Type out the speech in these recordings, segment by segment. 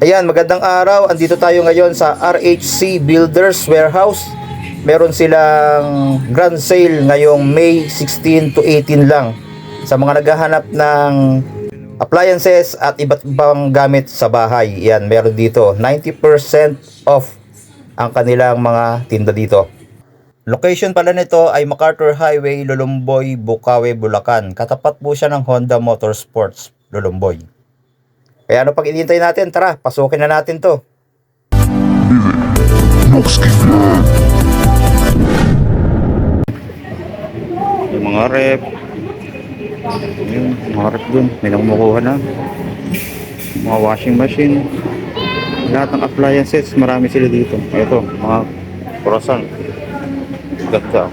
Ayan, magandang araw. Andito tayo ngayon sa RHC Builders Warehouse. Meron silang grand sale ngayong May 16 to 18 lang sa mga naghahanap ng appliances at iba't ibang gamit sa bahay. Yan, meron dito 90% off ang kanilang mga tinda dito. Location pala nito ay MacArthur Highway, Lulumboy, Bukawe, Bulacan. Katapat po siya ng Honda Motorsports, Lulumboy. Kaya ano pag inintay natin? Tara, pasukin na natin to. Yung mga rep. Yung mga rep dun. May nakumukuha na. Mga washing machine. Lahat ng appliances, marami sila dito. Ito, mga croissant. Ganda.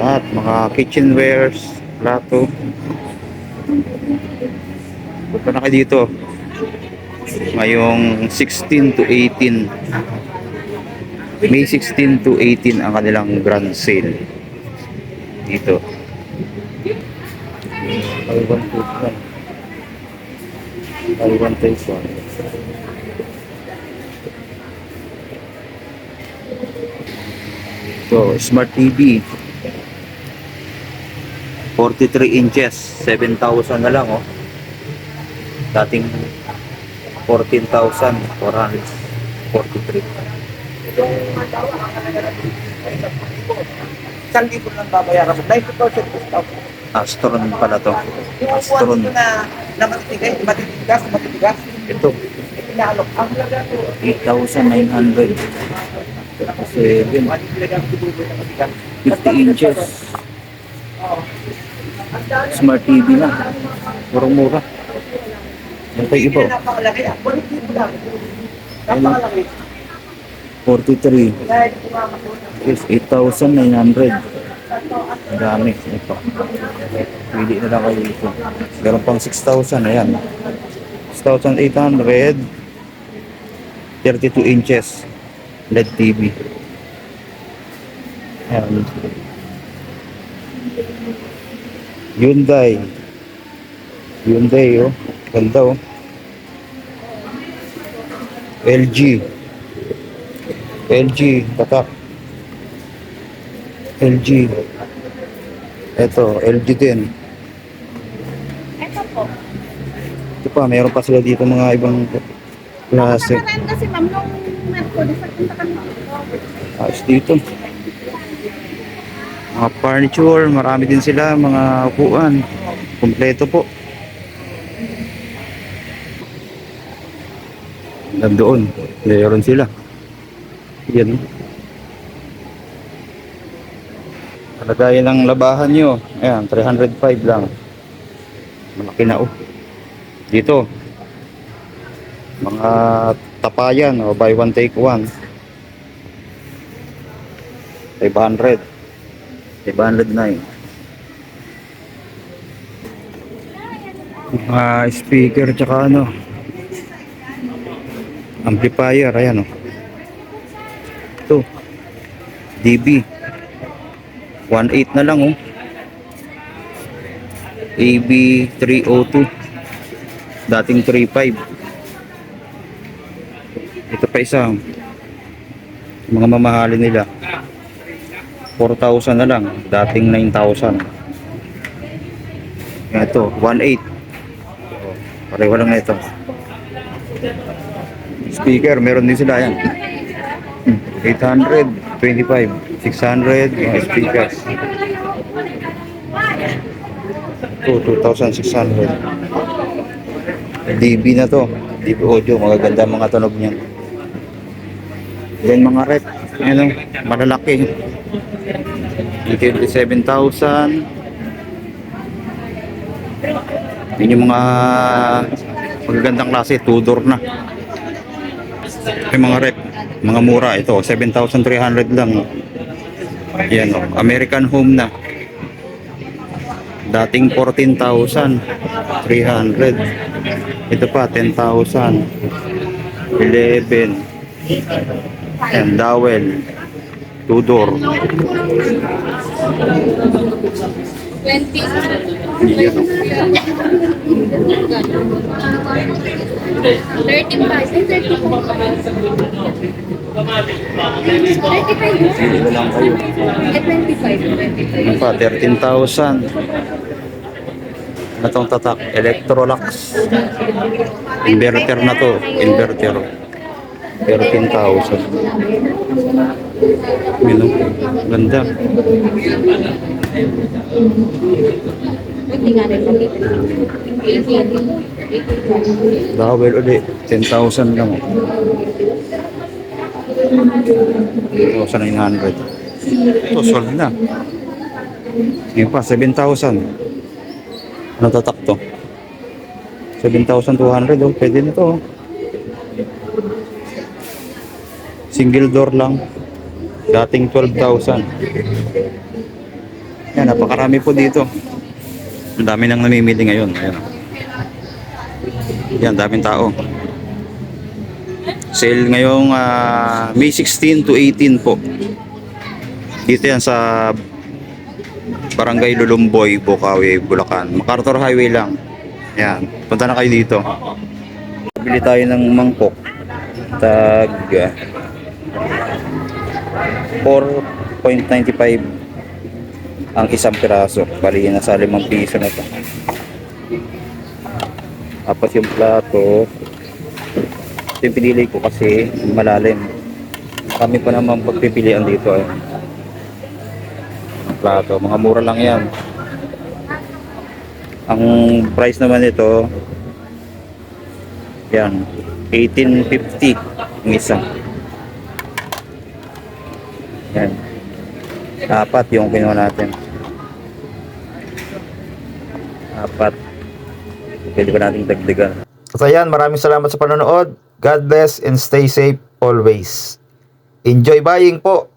Lahat, mga kitchenwares, plato. Punta na kayo dito. Ngayong 16 to 18. May 16 to 18 ang kanilang grand sale. Dito. Taiwan food yan. Taiwan Taiwan. So, Smart TV. 43 inches, 7,000 na lang oh. Dating 14,443. Isang libo lang babayaran mo. 90% discount. Astron pala to. Astron. na, na matitigas, matitigas, matitigas, Ito, pinalok. Ang laga ko, 8,900. 7, matitigas, tutubo na matigas. 50 inches. Smart TV na. Murang-mura. Yan tayo iba. Napakalaki. 1 libo lang. Napakalaki. 43 Dahil kumama ko. is 8,900. Ang dami. Ito. Pili na lang kayo dito. Meron pang 6,000. Ayan. 6,800. 32 inches. LED TV. Ayan. Hyundai. Hyundai, oh. Ganda, oh. LG. LG, tatak. LG. Ito, LG din. Ito po. Ito pa, meron pa sila dito mga ibang klase. Nakaraan kasi ma'am, nung Merkulis, nagpunta kami dito. Ayos dito. Mga furniture, marami din sila, mga upuan. Kompleto po. Nandoon, meron sila. Yan. Kalagayan ng labahan nyo. Ayan, 305 lang. Malaki na oh. Dito. Mga tapayan o buy one take one. 500. 509. Mga speaker tsaka ano. Amplifier, ayan o. Ito. DB. 1.8 na lang oh. AB 302. Dating 3.5. Ito pa isa. oh. Mga mamahalin nila. 4,000 na lang. Dating 9,000. Ito, 1.8. Oh, Pareho lang ito. Speaker, meron din sila yan. Hmm, 800, 25, 600, mga speakers. Ito, 2,600. DB na to. DB audio, magaganda mga tunog niyan. Then mga rep, ano, malalaki. Dito 7,000. Yun yung mga magagandang klase, two door na. Yung mga rep, mga mura ito, 7,300 lang. Yan oh, American Home na. Dating 14,300. Ito pa 10,000. 11. And dowel. Two door. 20. Yan, oh. 35. Ay, 35. 35 Dito lang kayo. Ay, 25. Ano pa, 13,000. Ano tong tatak? Electrolux. Inverter na to. Inverter. 13,000. Ganda. Rin. Dowel ulit. 10,000 lang. 1,900. Ito, solve na. Ngayon pa, 7,000. Ano tatak to? 7,200 oh. Pwede na to oh. Single door lang. Dating 12,000. Yan, napakarami po dito. Ang dami nang namimili ngayon. Ayan. Yan, daming tao. Sale ngayong ah, May 16 to 18 po. Dito yan sa Barangay Lulumboy, Bukawi, Bulacan. MacArthur Highway lang. Yan, punta na kayo dito. Bili tayo ng mangkok. Tag ah, 4.95 ang isang piraso. Bali, nasa 5 piso na to. Tapos yung plato, ito yung pinili ko kasi malalim. Kami pa naman pagpipilian dito eh. Plato, mga mura lang yan. Ang price naman nito, yan, 1850 ang isa. Yan. Apat yung kinuha natin. Apat. Pwede ba nating dagdagan? At ayan, maraming salamat sa panonood. God bless and stay safe always. Enjoy buying po!